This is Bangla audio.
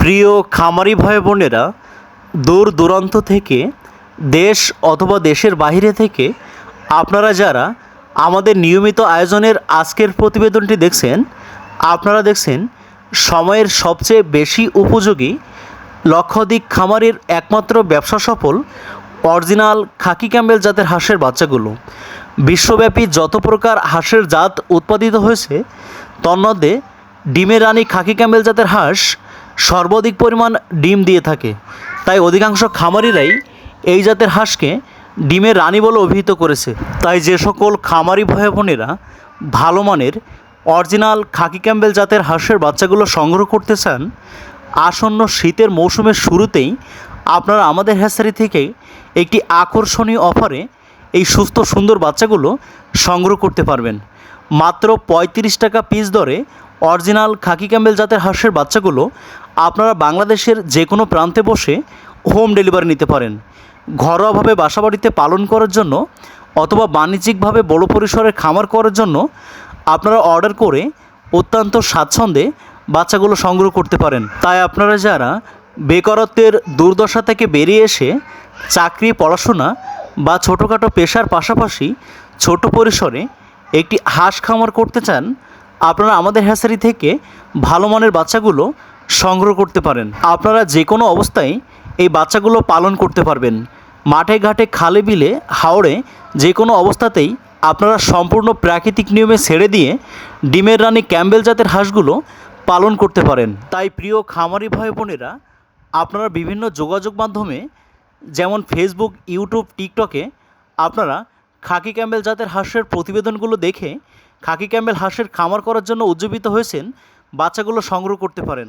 প্রিয় খামারি ভাই বোনেরা, দূর দূরান্ত থেকে, দেশ অথবা দেশের বাইরে থেকে আপনারা যারা আমাদের নিয়মিত আয়োজনের আজকের প্রতিবেদনটি দেখছেন, আপনারা দেখছেন সময়ের সবচেয়ে বেশি উপযোগী লক্ষাধিক খামারের একমাত্র ব্যবসা সফল অরিজিনাল খাকি ক্যাম্বেল জাতের হাঁসের বাচ্চাগুলো। বিশ্বব্যাপী যত প্রকার হাঁসের জাত উৎপাদিত হয়েছে, তন্মধ্যে ডিমের রানী খাকি ক্যাম্বেল জাতের হাঁস সর্বাধিক পরিমাণ ডিম দিয়ে থাকে। তাই অধিকাংশ খামারিরাই এই জাতের হাঁসকে ডিমের রানী বলে অভিহিত করেছে। তাই যে সকল খামারি ভাই বোনেরা ভালো মানের অরিজিনাল খাকি ক্যাম্বেল জাতের হাঁসের বাচ্চাগুলো সংগ্রহ করতে চান, আসন্ন শীতের মৌসুমের শুরুতেই আপনারা আমাদের হ্যাসারি থেকে একটি আকর্ষণীয় অফারে এই সুস্থ সুন্দর বাচ্চাগুলো সংগ্রহ করতে পারবেন। মাত্র পঁয়ত্রিশ টাকা পিস দরে অরিজিনাল খাকি ক্যাম্বেল জাতের হাঁসের বাচ্চাগুলো আপনারা বাংলাদেশের যে কোনো প্রান্তে বসে হোম ডেলিভারি নিতে পারেন। ঘরোয়াভাবে বাসাবাড়িতে পালন করার জন্য অথবা বাণিজ্যিকভাবে বড় পরিসরে খামার করার জন্য আপনারা অর্ডার করে অত্যন্ত স্বাচ্ছন্দ্যে বাচ্চাগুলো সংগ্রহ করতে পারেন। তাই আপনারা যারা বেকারত্বের দুর্দশা থেকে বেরিয়ে এসে চাকরি, পড়াশোনা বা ছোটোখাটো পেশার পাশাপাশি ছোট পরিসরে একটি হাঁস খামার করতে চান, আপনারা আমাদের হ্যাসারি থেকে ভালো মানের বাচ্চাগুলো সংগ্রহ করতে পারেন। আপনারা যে কোনো অবস্থায় এই বাচ্চাগুলো পালন করতে পারবেন। মাঠে ঘাটে খালে বিলে হাওড়ে যে কোনো অবস্থাতেই আপনারা সম্পূর্ণ প্রাকৃতিক নিয়মে ছেড়ে দিয়ে ডিমের রানী ক্যাম্বেল জাতের হাঁসগুলো পালন করতে পারেন। তাই প্রিয় খামারি ভাই বোনেরা, আপনারা বিভিন্ন যোগাযোগ মাধ্যমে যেমন ফেসবুক ইউটিউব টিকটকে আপনারা খাকি ক্যাম্বেল জাতের হাঁসের প্রতিবেদনগুলো দেখে খাকি ক্যাম্বেল হাঁসের খামার করার জন্য উজ্জীবিত হয়েছেন, বাচ্চাগুলো সংগ্রহ করতে পারেন।